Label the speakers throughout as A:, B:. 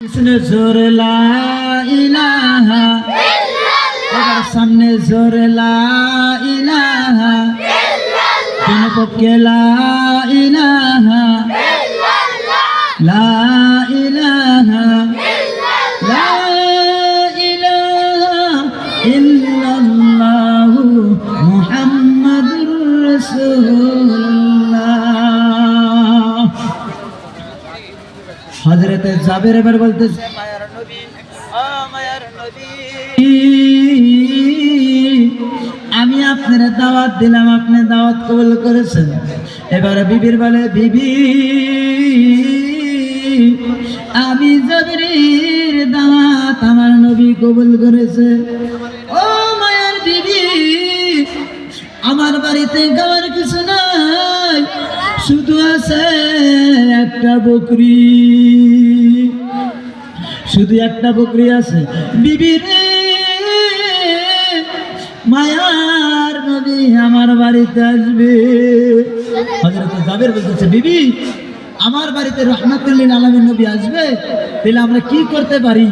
A: পিছনে জোরে ইলাহা। এবার সামনে জোরে ইলাহা। দুনো পক্ষে ইলাহা। লা ইলাহা। লা ইলাহা ইল্লাল্লাহু হজরতে জাবের এবার বলতেছে মায়ার ও মায়ার নবী। আমি আপনার দাওয়াত দিলাম আপনি দাওয়াত কবুল করেছেন। এবারে বিবির বলে বিবি আমি জাবেরের দাওয়াত আমার নবী কবুল করেছে। ও মায়ার বিবি আমার বাড়িতে গাওয়ার কিছু নাই শুধু আছে একটা বকরি। শুধু একটা বকরি আছে। বিবি রে, মায়ার নবী আমার বাড়িতে আসবে। হজরত জাবের বলতেছে, বিবি, আমার বাড়িতে রহমাতুল্লিন আলমীর নবী আসবে, তাহলে আমরা কি করতে পারি?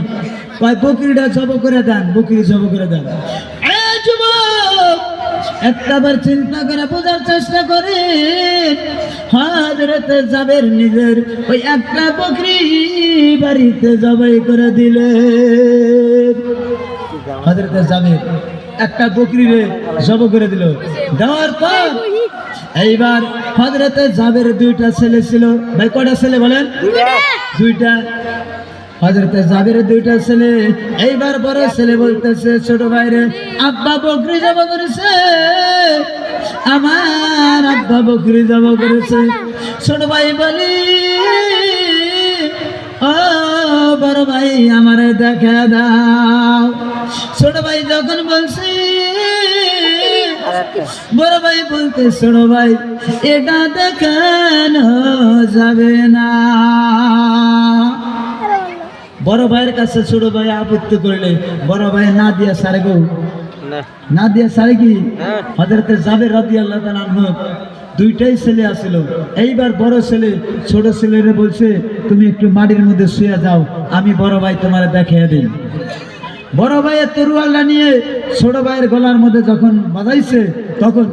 A: কয়, বকরিটা জব করে দেন, বকরি জব করে দেন। একটাবার চিন্তা করে বোঝার চেষ্টা করে। হাজরতে জাবের নিজের ওই একটা বকরি বাড়িতে জবাই করে দিলে। হাজরতে জাবের একটা বকরি রে জব করে দিল। দেওয়ার পর এইবার হজরতে জাবের দুইটা ছেলে ছিল। ভাই কটা ছেলে বলেন? দুইটা। হজরতে জাবির দুইটা ছেলে। এইবার বড় ছেলে বলতেছে, ছোট ভাইরে, আব্বা বকরি যাব করেছে। আমার আব্বা বকরি যাব করেছে। ছোট ভাই বলি ও বড় ভাই আমারে দেখা দাও। ছোট ভাই যখন বলছি বড় ভাই বলতে ছোট ভাই এটা দেখানো যাবে না। বড় ভাইয়ের কাছে ছোট ভাই আপত্তি করলে বড় ভাই না দিয়া সারে গো। না। দিয়া সারে কি? হজরতে যাবে রাদি আল্লাহ তাআলা দুইটাই ছেলে আসিল এইবার বড় ছেলে, ছোট ছেলেরে বলছে, তুমি একটু মাটির মধ্যে শুয়ে যাও, আমি বড় ভাই তোমার দেখিয়ে দিই। বড় ভাইয়ের তরুয়ালটা নিয়ে ছোট ভাইয়ের গলার মধ্যে যখন বাজাইছে, তখন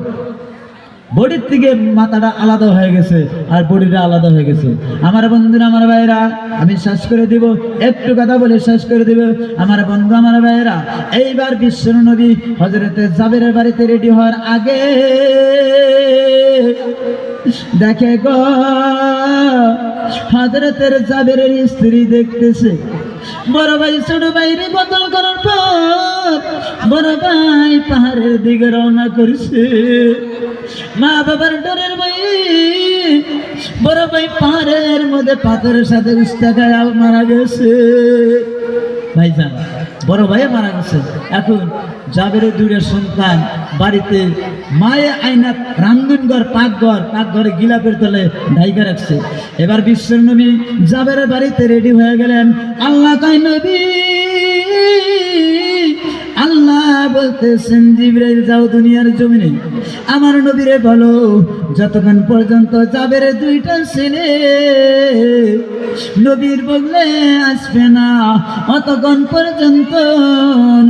A: বডির থেকে মাথাটা আলাদা হয়ে গেছে আর বডিটা আলাদা হয়ে গেছে। আমার বন্ধুরা, আমার ভাইয়েরা, আমি শেষ করে দিব, একটু কথা বলে শেষ করে দিব। আমার বন্ধু, আমার ভাইয়েরা, এইবার বিশ্ব নবী হজরতে জাবেরের বাড়িতে রেডি হওয়ার আগে দেখে গো, হজরতের জাবেরের স্ত্রী দেখতেছে। বড় ভাই, ছোট ভাইরে বদল করার পর বড় ভাই পাহাড়ের দিকে রওনা করছে। মা বাবার ডরের ভাই, বড় ভাই পাহাড়ের মধ্যে পাথরের সাথে উস্তা খায় মারা গেছে। ভাইজান, বড় ভাই মারা গেছে। এখন জাবের দুইটা সন্তান বাড়িতে মায়ে আইনা রান্ধনঘর পাকঘর, পাকঘরে গিলাপের তলে ঢাইকা রাখছে। এবার বিশ্বের নবী জাবের বাড়িতে রেডি হয়ে গেলেন আল্লাহ তাই নবী আল্লাহ বলতেছেন, জিব্রাইল, যাও দুনিয়ার জমিনে। আমার নবীরে বলো, যতক্ষণ পর্যন্ত যাবে রে দুইটা ছেলে। নবীর বললে, আসবে না। অতক্ষণ পর্যন্ত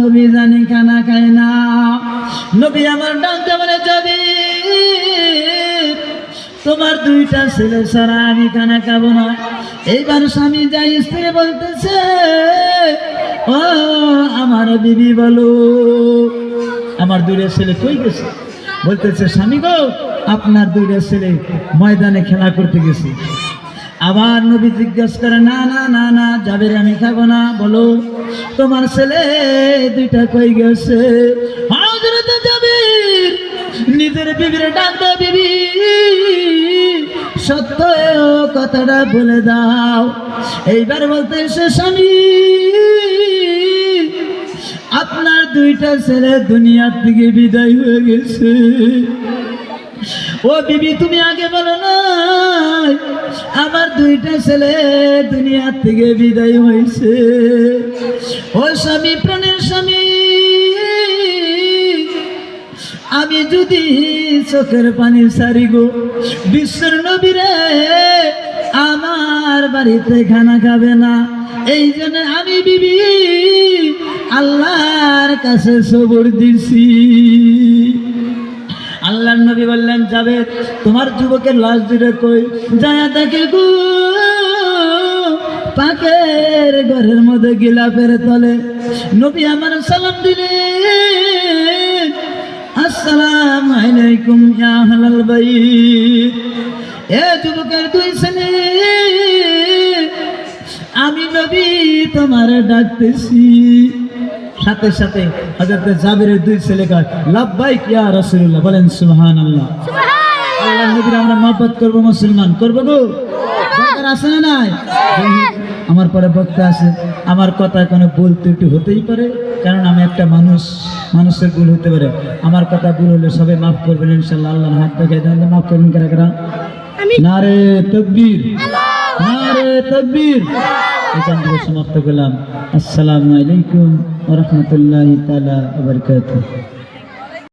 A: নবী জানি খানা খায় না। নবী আমার ডাকতে বলে, যাবে? তোমার দুইটা ছেলে ছাড়া আমি খানা খাব না। এইবার স্বামী যাই স্ত্রী বলতেছে ও আমার বিবি বলো। আমার দুইটা ছেলে কই গেছে? বলতেছে, স্বামী গো, আপনার দুইটা ছেলে ময়দানে খেলা করতে গেছে। আবার নবী জিজ্ঞেস করে, না না না না, যাবে আমি খাব না। বলো, তোমার ছেলে দুইটা কই গেছে? নিজের বিবির ডাক দাও, বিবি। সত্য কথাটা বলে দাও। এইবার বলতে সে স্বামী আপনার দুইটা ছেলে দুনিয়ার থেকে বিদায় হয়ে গেছে। ও বিবি, তুমি আগে বলো না, আমার দুইটা ছেলে দুনিয়ার থেকে বিদায় হয়েছে। ও স্বামী, প্রাণের স্বামী। আমি যদি চোখের পানি সারি গো বিশ্বের নবীরে আমার বাড়িতে খানা খাবে না। এই জন্য আমি বিবি আল্লাহর কাছে সবর দিছি। আল্লাহ নবী বললেন, যাবে, তোমার যুবকের লাশ দিলে কই? যায় তাকে গো, পাকের ঘরের মধ্যে গিলাপের তলে। নবী আমার সালাম আসসালাম আলাইকুম ইয়া আহলাল বাইত। এ যুবকের দুই ছেলে আমি নবী তোমার ডাকতেছি। সাথে সাথে হযরত জাবিরের দুই ছেলে কয় লাব্বাইক ইয়া রাসূলুল্লাহ বলেন সুবহানাল্লাহ। আল্লাহ নবীর আমরা মহব্বত করব মুসলমান করব গো। দরকার আছে না নাই? আমার পরে বক্তা আছে আমার কথা কোনো ভুল ত্রুটি হতেই পারে কারণ আমি একটা মানুষ। মানুষের ভুল হতে পারে। আমার কথা ভুল হলে সবাই মাফ করবেন ইনশাল্লাহ আল্লাহর হাত দেখে দেন মাফ করবেন কারা কারা? নারে তকবীর। নারে তকবীর। এখান থেকে সমাপ্ত করলাম। আসসালামু আলাইকুম ওয়া তালা আবরকাত